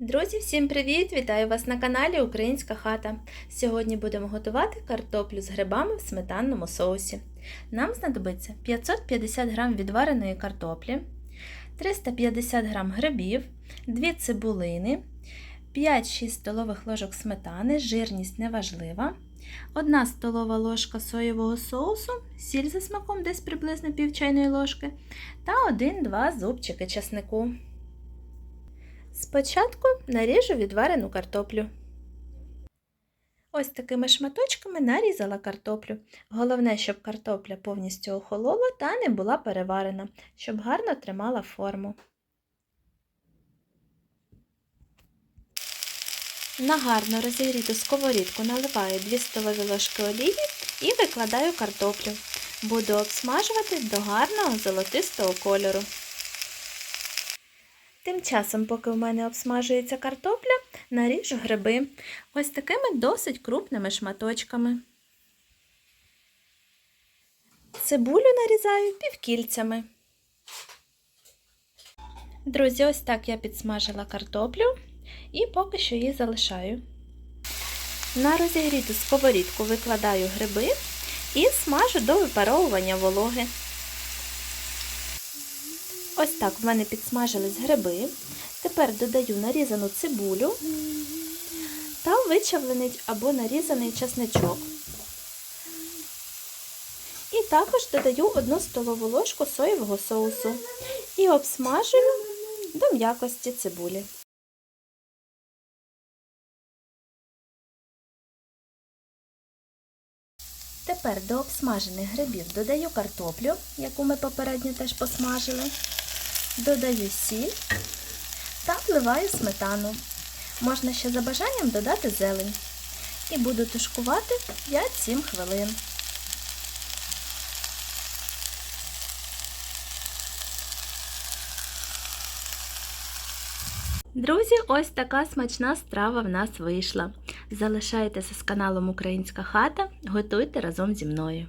Друзі, всім привіт! Вітаю вас на каналі Українська хата. Сьогодні будемо готувати картоплю з грибами в сметанному соусі. Нам знадобиться 550 г відвареної картоплі, 350 г грибів, 2 цибулини, 5-6 столових ложок сметани, жирність неважлива, 1 столова ложка соєвого соусу, сіль за смаком десь приблизно пів чайної ложки та 1-2 зубчики чеснику. Спочатку наріжу відварену картоплю. Ось такими шматочками нарізала картоплю. Головне, щоб картопля повністю охолола та не була переварена, щоб гарно тримала форму. На гарно розігріту сковорідку наливаю 2 столові ложки олії і викладаю картоплю. Буду обсмажувати до гарного золотистого кольору. Тим часом, поки в мене обсмажується картопля, наріжу гриби ось такими досить крупними шматочками. Цибулю нарізаю півкільцями. Друзі, ось так я підсмажила картоплю і поки що її залишаю. На розігріту сковорідку викладаю гриби і смажу до випаровування вологи. Ось так в мене підсмажились гриби. Тепер додаю нарізану цибулю та вичавлений або нарізаний чесничок. І також додаю 1 столову ложку соєвого соусу і обсмажую до м'якості цибулі. Тепер до обсмажених грибів додаю картоплю, яку ми попередньо теж посмажили додаю сіль та вливаю сметану. Можна ще за бажанням додати зелень. І буду тушкувати 5-7 хвилин. Друзі, ось така смачна страва в нас вийшла. Залишайтеся з каналом Українська хата, готуйте разом зі мною.